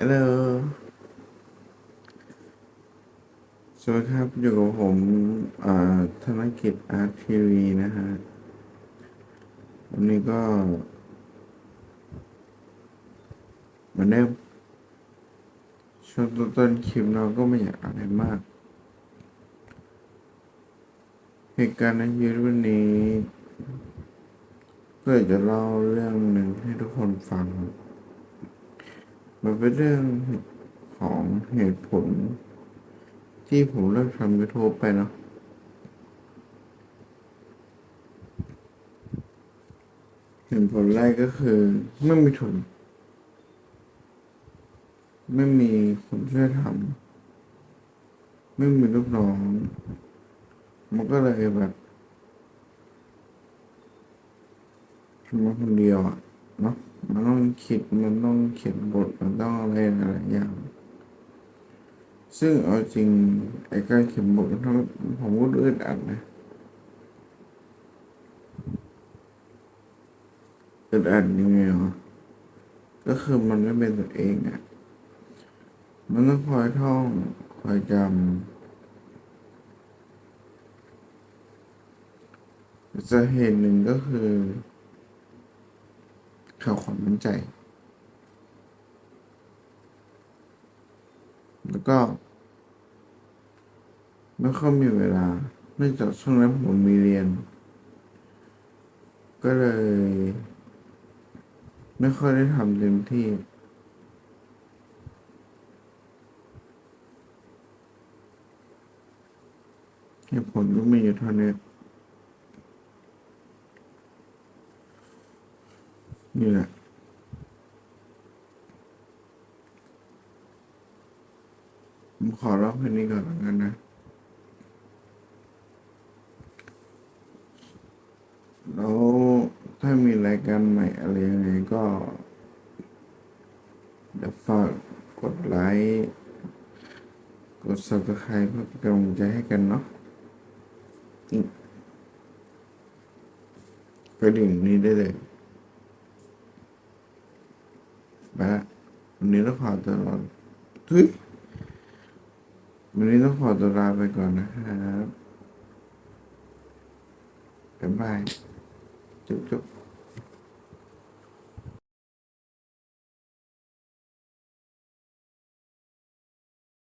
ฮัลโหล สวัสดีครับ อยู่กับผมธนกิจอาร์ทีวีนะฮะ วันนี้ก็เหมือนเดิมช่วงต้นคลิปเราก็ไม่อยากอะไรมาก เหตุการณ์ในชีวิตวันนี้ ก็อยากจะเล่าเรื่องหนึ่งให้ทุกคนฟัง มันเป็นเรื่องของเหตุผล ที่ผมเลิกทำยูทูบไปเนาะเหตุผลแรกก็คือไม่มีทุนไม่มีคนช่วยทำไม่มีลูกน้อง มันก็เลยแบบทำมาคนเดียวอะ เนาะมันต้องคิดมันต้องเขียนบทมันต้องอะไรหลายอย่าง ซึ่งเอาจริงไอ้การเขียนบทมันทำผมก็อึดอัดนะอึดอัดยังไงวะก็คือมันไม่เป็นตัวเองอะมันต้องคอยท่องคอยจำจะเหตุหนึ่งก็คือ ข่าวความมั่นใจ แล้วก็ ไม่ค่อยมีเวลาเนื่องจากช่วงนั้นผมมีเรียน ก็เลย ไม่ค่อยได้ทำเต็มที่เหตุผลก็มีอยู่เท่านี้ นี่แหละผมขอเล่าแค่นี้ก่อนแล้วกันนะ แล้วถ้ามีรายการใหม่อะไรยังไงก็เดี๋ยวฝากกดไลค์กด subscribe เพื่อเป็นกำลังใจให้กันเนาะกระดิ่งนี้ได้เลย ไปละวันนี้ต้องขอตัวลาเฮ้ยวันนี้ต้องขอตัวลาไปก่อนนะครับบ๊ายบายจุ๊บจุ๊บ